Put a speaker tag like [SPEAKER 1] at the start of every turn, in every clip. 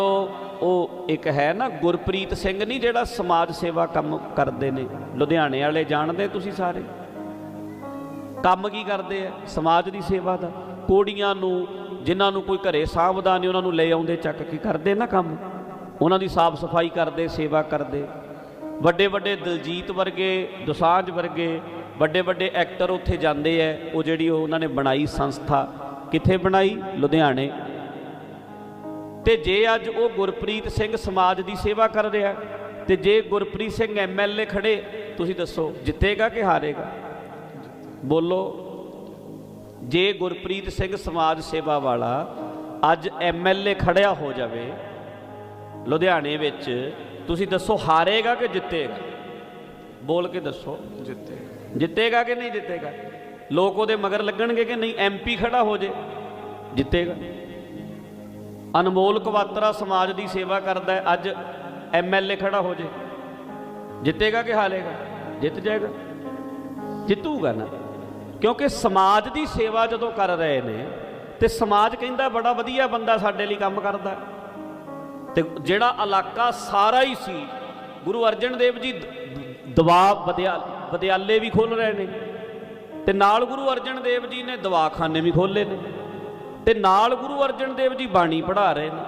[SPEAKER 1] ਉਹ ਇੱਕ ਹੈ ਨਾ ਗੁਰਪ੍ਰੀਤ ਸਿੰਘ ਨਹੀਂ ਜਿਹੜਾ ਸਮਾਜ ਸੇਵਾ ਕੰਮ ਕਰਦੇ ਨੇ, ਲੁਧਿਆਣੇ ਵਾਲੇ ਜਾਣਦੇ ਤੁਸੀਂ ਸਾਰੇ? ਕੰਮ ਕੀ ਕਰਦੇ ਆ? ਸਮਾਜ ਦੀ ਸੇਵਾ ਦਾ। ਕੋੜੀਆਂ ਨੂੰ, ਜਿਨ੍ਹਾਂ ਨੂੰ ਕੋਈ ਘਰੇ ਸਾਂਭਦਾ ਨਹੀਂ ਉਹਨਾਂ ਨੂੰ ਲੈ ਆਉਂਦੇ ਚੱਕ ਕੇ ਕਰਦੇ ਨਾ ਕੰਮ। ਉਹਨਾਂ ਦੀ ਸਾਫ਼ ਸਫ਼ਾਈ ਕਰਦੇ, ਸੇਵਾ ਕਰਦੇ। ਵੱਡੇ ਵੱਡੇ ਦਿਲਜੀਤ ਵਰਗੇ, ਦੁਸਾਂਝ ਵਰਗੇ, ਵੱਡੇ ਵੱਡੇ ਐਕਟਰ ਉੱਥੇ ਜਾਂਦੇ ਐ ਉਹ ਜਿਹੜੀ ਉਹ ਉਹਨਾਂ ਨੇ ਬਣਾਈ ਸੰਸਥਾ। ਕਿੱਥੇ ਬਣਾਈ? ਲੁਧਿਆਣੇ। ਤੇ ਜੇ ਅੱਜ ਉਹ ਗੁਰਪ੍ਰੀਤ ਸਿੰਘ ਸਮਾਜ ਦੀ ਸੇਵਾ ਕਰ ਰਿਹਾ ਤੇ ਜੇ ਗੁਰਪ੍ਰੀਤ ਸਿੰਘ ਐਮਐਲਏ ਖੜੇ ਤੁਸੀਂ ਦੱਸੋ ਜਿੱਤੇਗਾ ਕਿ ਹਾਰੇਗਾ? ਬੋਲੋ ਜੇ ਗੁਰਪ੍ਰੀਤ ਸਿੰਘ ਸਮਾਜ ਸੇਵਾ ਵਾਲਾ ਅੱਜ ਐਮਐਲਏ ਖੜਿਆ ਹੋ ਜਾਵੇ ਲੁਧਿਆਣੇ ਵਿੱਚ ਤੁਸੀਂ ਦੱਸੋ ਹਾਰੇਗਾ ਕਿ ਜਿੱਤੇਗਾ? ਬੋਲ ਕੇ ਦੱਸੋ।
[SPEAKER 2] ਜਿੱਤੇ
[SPEAKER 1] ਜਿੱਤੇਗਾ ਕਿ ਨਹੀਂ ਜਿੱਤੇਗਾ? ਲੋਕ ਉਹਦੇ ਮਗਰ ਲੱਗਣਗੇ ਕਿ ਨਹੀਂ? ਐਮਪੀ ਖੜਾ ਹੋ ਜੇ ਜਿੱਤੇਗਾ। ਅਨਮੋਲ ਕਵਾਤਰਾ ਸਮਾਜ ਦੀ ਸੇਵਾ ਕਰਦਾ ਹੈ। ਅੱਜ ਐਮਐਲਏ ਖੜਾ ਹੋ ਜੇ। ਜਿੱਤੇਗਾ ਕਿ ਹਾਰੇਗਾ? ਜਿੱਤ ਜਾਏਗਾ। ਜਿੱਤੂਗਾ ਨਾ। ਕਿਉਂਕਿ ਸਮਾਜ ਦੀ ਸੇਵਾ ਜਦੋਂ ਕਰ ਰਹੇ ਨੇ ਤੇ ਸਮਾਜ ਕਹਿੰਦਾ ਬੜਾ ਵਧੀਆ ਬੰਦਾ ਸਾਡੇ ਲਈ ਕੰਮ ਕਰਦਾ। ਤੇ ਜਿਹੜਾ ਇਲਾਕਾ ਸਾਰਾ ਹੀ ਸੀ, ਗੁਰੂ ਅਰਜਨ ਦੇਵ ਜੀ ਦਵਾ ਵਿਦਿਆ- ਵਿਦਿਆਲੇ ਵੀ ਖੋਲ ਰਹੇ ਨੇ। ਤੇ ਨਾਲ ਗੁਰੂ ਅਰਜਨ ਦੇਵ ਜੀ ਨੇ ਦਵਾਖਾਨੇ ਵੀ ਖੋਲੇ ਨੇ। ਤੇ ਨਾਲ ਗੁਰੂ ਅਰਜਨ ਦੇਵ ਜੀ ਬਾਣੀ ਪੜ੍ਹਾ ਰਹੇ ਨੇ,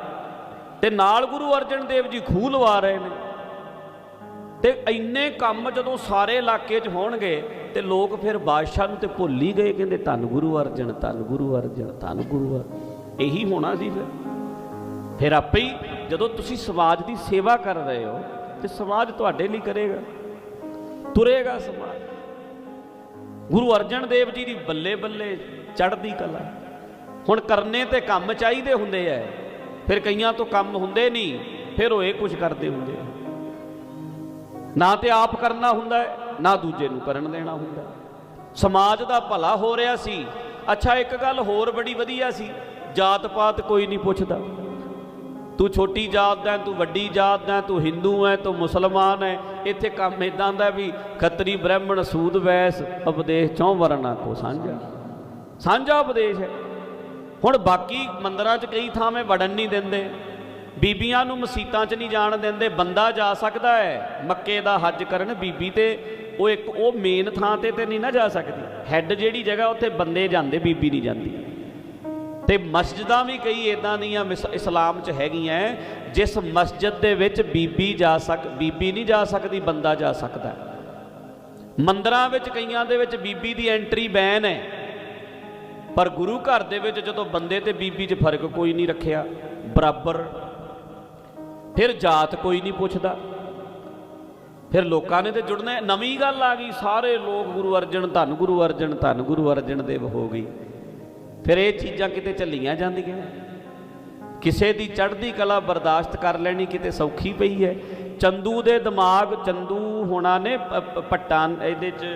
[SPEAKER 1] ਤੇ ਨਾਲ ਗੁਰੂ ਅਰਜਨ ਦੇਵ ਜੀ ਖੂਹ ਲਵਾ ਰਹੇ ਨੇ। ਤੇ ਇੰਨੇ ਕੰਮ ਜਦੋਂ ਸਾਰੇ ਇਲਾਕੇ 'ਚ ਹੋਣਗੇ, ਤੇ ਲੋਕ ਫਿਰ ਬਾਦਸ਼ਾਹ ਨੂੰ ਤੇ ਭੁੱਲ ਹੀ ਗਏ, ਕਹਿੰਦੇ ਧੰਨ ਗੁਰੂ ਅਰਜਨ, ਧੰਨ ਗੁਰੂ ਅਰਜਨ, ਧੰਨ ਗੁਰੂ ਅਰਜਨ। ਇਹੀ ਹੋਣਾ ਸੀ ਫਿਰ। ਫਿਰ ਆਪੇ ਹੀ ਜਦੋਂ ਤੁਸੀਂ ਸਮਾਜ ਦੀ ਸੇਵਾ ਕਰ ਰਹੇ ਹੋ, ਤੇ ਸਮਾਜ ਤੁਹਾਡੇ ਲਈ ਕਰੇਗਾ, ਤੁਰੇਗਾ ਸਮਾਜ। ਗੁਰੂ ਅਰਜਨ ਦੇਵ ਜੀ ਦੀ ਬੱਲੇ ਬੱਲੇ ਚੜ੍ਹਦੀ ਕਲਾ। ਹੁਣ ਕਰਨੇ ਤੇ ਕੰਮ ਚਾਹੀਦੇ ਹੁੰਦੇ ਐ। ਫਿਰ ਕਈਆਂ ਤੋਂ ਕੰਮ ਹੁੰਦੇ ਨਹੀਂ ਫਿਰ ਉਹ ਇਹ ਕੁਝ ਕਰਦੇ ਹੁੰਦੇ ਨਾ ਤੇ ਆਪ ਕਰਨਾ ਹੁੰਦਾ ਨਾ ਦੂਜੇ ਨੂੰ ਕਰਨ ਦੇਣਾ ਹੁੰਦਾ ਸਮਾਜ ਦਾ ਭਲਾ ਹੋ ਰਿਹਾ ਸੀ। ਅੱਛਾ, ਇੱਕ ਗੱਲ ਹੋਰ ਬੜੀ ਵਧੀਆ ਸੀ। ਜਾਤ ਪਾਤ ਕੋਈ ਨਹੀਂ ਪੁੱਛਦਾ। ਤੂੰ ਛੋਟੀ ਜਾਤ ਦਾ ਤੂੰ ਵੱਡੀ ਜਾਤ ਦਾ ਤੂੰ ਹਿੰਦੂ ਹੈ ਤੂੰ ਮੁਸਲਮਾਨ ਹੈ ਇੱਥੇ ਕੰਮ ਇਦਾਂ ਦਾ ਵੀ ਖੱਤਰੀ ਬ੍ਰਾਹਮਣ ਸੂਦ ਵੈਸ ਉਪਦੇਸ਼ ਚੌਂ ਵਰਨਾ ਕੋ ਸਾਂਝਾ। ਸਾਂਝਾ ਉਪਦੇਸ਼ ਹੈ ਹੁਣ ਬਾਕੀ ਮੰਦਰਾਂ 'ਚ ਕਈ ਥਾਵੇਂ ਵੜਨ ਨਹੀਂ ਦਿੰਦੇ। ਬੀਬੀਆਂ ਨੂੰ ਮਸੀਤਾਂ 'ਚ ਨਹੀਂ ਜਾਣ ਦਿੰਦੇ। ਬੰਦਾ ਜਾ ਸਕਦਾ ਹੈ, ਮੱਕੇ ਦਾ ਹੱਜ ਕਰਨ ਬੀਬੀ ਤੇ, ਉਹ ਇੱਕ ਉਹ ਮੇਨ ਥਾਂ ਤੇ ਤੇ ਨਹੀਂ ਨਾ ਜਾ ਸਕਦੀ। ਹੈੱਡ ਜਿਹੜੀ ਜਗ੍ਹਾ ਉੱਥੇ ਬੰਦੇ ਜਾਂਦੇ, ਬੀਬੀ ਨਹੀਂ ਜਾਂਦੀ। ਤੇ ਮਸਜਿਦਾਂ ਵੀ ਕਈ ਇਦਾਂ ਦੀਆਂ ਮਿਸ- ਇਸਲਾਮ 'ਚ ਹੈਗੀਆਂ ਜਿਸ ਮਸਜਿਦ ਦੇ ਵਿੱਚ ਬੀਬੀ ਜਾ ਸਕ ਬੀਬੀ ਨਹੀਂ ਜਾ ਸਕਦੀ, ਬੰਦਾ ਜਾ ਸਕਦਾ। ਮੰਦਰਾਂ ਵਿੱਚ ਕਈਆਂ ਦੇ ਵਿੱਚ ਬੀਬੀ ਦੀ ਐਂਟਰੀ ਬੈਨ ਹੈ ਪਰ ਗੁਰੂ ਘਰ ਦੇ ਵਿੱਚ ਜਦੋਂ ਬੰਦੇ ਤੇ ਬੀਬੀ 'ਚ ਫ਼ਰਕ ਕੋਈ ਨਹੀਂ ਰੱਖਿਆ, ਬਰਾਬਰ। ਫਿਰ ਜਾਤ ਕੋਈ ਨਹੀਂ ਪੁੱਛਦਾ। ਫਿਰ ਲੋਕਾਂ ਨੇ ਤੇ ਜੁੜਨਾ, ਨਵੀਂ ਗੱਲ ਆ ਗਈ, ਸਾਰੇ ਲੋਕ ਗੁਰੂ ਅਰਜਨ ਧੰਨ, ਗੁਰੂ ਅਰਜਨ ਧੰਨ, ਗੁਰੂ ਅਰਜਨ ਦੇਵ ਹੋ ਗਈ। ਫਿਰ ਇਹ ਚੀਜ਼ਾਂ ਕਿਤੇ ਝੱਲੀਆਂ ਜਾਂਦੀਆਂ। ਕਿਸੇ ਦੀ ਚੜ੍ਹਦੀ ਕਲਾ ਬਰਦਾਸ਼ਤ ਕਰ ਲੈਣੀ ਕਿਤੇ ਸੌਖੀ ਪਈ ਹੈ। ਚੰਦੂ ਦੇ ਦਿਮਾਗ, ਚੰਦੂ ਹੋਣਾ ਨੇ ਪੱਟਾਂ, ਇਹਦੇ 'ਚ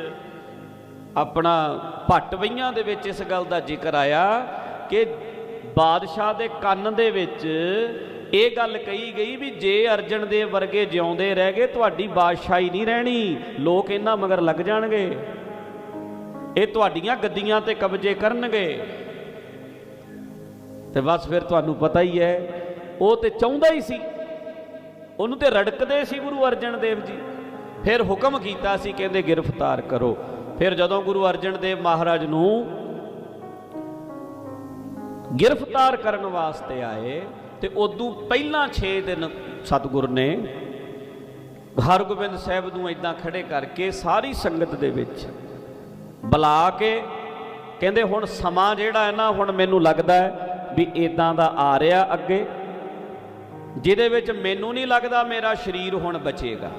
[SPEAKER 1] ਆਪਣਾ ਭੱਟ ਵਈਆਂ ਦੇ ਵਿੱਚ ਇਸ ਗੱਲ ਦਾ ਜ਼ਿਕਰ ਆਇਆ ਕਿ ਬਾਦਸ਼ਾਹ ਦੇ ਕੰਨ ਦੇ ਵਿੱਚ ਇਹ ਗੱਲ ਕਹੀ ਗਈ ਵੀ ਜੇ ਅਰਜਨ ਦੇਵ ਵਰਗੇ ਜਿਉਂਦੇ ਰਹਿ ਗਏ, ਤੁਹਾਡੀ ਬਾਦਸ਼ਾਹੀ ਨਹੀਂ ਰਹਿਣੀ, ਲੋਕ ਇਹਨਾਂ ਮਗਰ ਲੱਗ ਜਾਣਗੇ। ਇਹ ਤੁਹਾਡੀਆਂ ਗੱਦੀਆਂ ਤੇ ਕਬਜ਼ੇ ਕਰਨਗੇ। ਤੇ ਬਸ ਫਿਰ ਤੁਹਾਨੂੰ ਪਤਾ ਹੀ ਹੈ, ਉਹ ਤੇ ਚਾਹੁੰਦਾ ਹੀ ਸੀ। ਉਹਨੂੰ ਤੇ ਰੜਕਦੇ ਸੀ ਗੁਰੂ ਅਰਜਨ ਦੇਵ ਜੀ। ਫਿਰ ਹੁਕਮ ਕੀਤਾ ਸੀ, ਕਹਿੰਦੇ ਗ੍ਰਿਫਤਾਰ ਕਰੋ। ਫਿਰ ਜਦੋਂ ਗੁਰੂ ਅਰਜਨ ਦੇਵ ਮਹਾਰਾਜ ਨੂੰ ਗ੍ਰਿਫਤਾਰ ਕਰਨ ਵਾਸਤੇ ਆਏ, ਤੇ ਉਦੋਂ ਪਹਿਲਾਂ 6 ਦਿਨ ਸਤਿਗੁਰ ਨੇ ਹਰਗੋਬਿੰਦ ਸਾਹਿਬ ਨੂੰ ਇਦਾਂ ਖੜੇ ਕਰਕੇ ਸਾਰੀ ਸੰਗਤ ਦੇ ਵਿੱਚ ਬੁਲਾ ਕੇ ਕਹਿੰਦੇ, ਹੁਣ ਸਮਾਂ ਜਿਹੜਾ ਹੈ ਨਾ, ਹੁਣ ਮੈਨੂੰ ਲੱਗਦਾ ਹੈ ਵੀ ਇਦਾਂ ਦਾ ਆ ਰਿਹਾ ਅੱਗੇ। ਜਿਹਦੇ ਵਿੱਚ ਮੈਨੂੰ ਨਹੀਂ ਲੱਗਦਾ ਮੇਰਾ ਸਰੀਰ ਹੁਣ ਬਚੇਗਾ।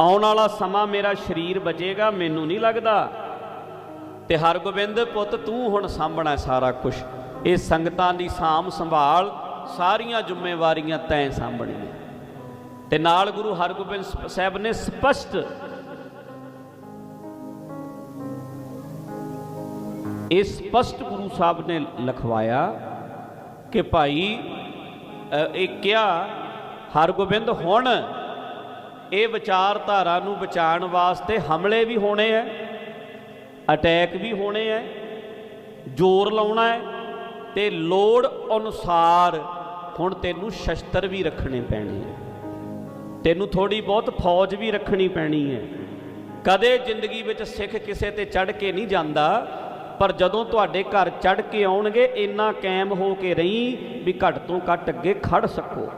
[SPEAKER 1] ਆਉਣ ਵਾਲਾ ਸਮਾਂ ਮੇਰਾ ਸਰੀਰ ਬਚੇਗਾ, ਮੈਨੂੰ ਨਹੀਂ ਲੱਗਦਾ। ਤੇ ਹਰਗੋਬਿੰਦ, ਪੁੱਤ, ਤੂੰ ਹੁਣ ਸਾਂਭਣਾ ਸਾਰਾ ਕੁਝ ਇਹ ਸੰਗਤਾਂ ਦੀ ਸਾਂਭ ਸੰਭਾਲ, ਸਾਰੀਆਂ ਜ਼ਿੰਮੇਵਾਰੀਆਂ ਤੈਂ ਸਾਂਭਣੀਆਂ। ਤੇ ਨਾਲ ਗੁਰੂ ਹਰਗੋਬਿੰਦ ਸਾਹਿਬ ਨੇ ਸਪਸ਼ਟ ਇਹ ਸਪਸ਼ਟ ਗੁਰੂ ਸਾਹਿਬ ਨੇ ਲਿਖਵਾਇਆ ਕਿ ਭਾਈ ਇਹ ਕਿਹਾ, ਹਰਗੋਬਿੰਦ, ਹੁਣ ਇਹ ਵਿਚਾਰਧਾਰਾ ਨੂੰ ਬਚਾਉਣ ਵਾਸਤੇ ਹਮਲੇ ਵੀ ਹੋਣੇ ਐ ਅਟੈਕ ਵੀ ਹੋਣੇ ਐ, ਜ਼ੋਰ ਲਾਉਣਾ ਹੈ ਤੇ ਲੋੜ ਅਨੁਸਾਰ ਹੁਣ ਤੈਨੂੰ ਸ਼ਸਤਰ ਵੀ ਰੱਖਣੇ ਪੈਣੇ ਆ ਤੈਨੂੰ ਥੋੜੀ ਬਹੁਤ ਫੌਜ ਵੀ ਰੱਖਣੀ ਪੈਣੀ ਹੈ ਕਦੇ ਜ਼ਿੰਦਗੀ ਵਿੱਚ ਸਿੱਖ ਕਿਸੇ ਤੇ ਚੜ ਕੇ ਨਹੀਂ ਜਾਂਦਾ, ਪਰ ਜਦੋਂ ਤੁਹਾਡੇ ਘਰ ਚੜ ਕੇ ਆਉਣਗੇ, ਇੰਨਾ ਕਾਇਮ ਹੋ ਕੇ ਰਹੀ ਵੀ ਘੱਟ ਤੋਂ ਘੱਟ ਅੱਗੇ ਖੜ ਸਕੋ।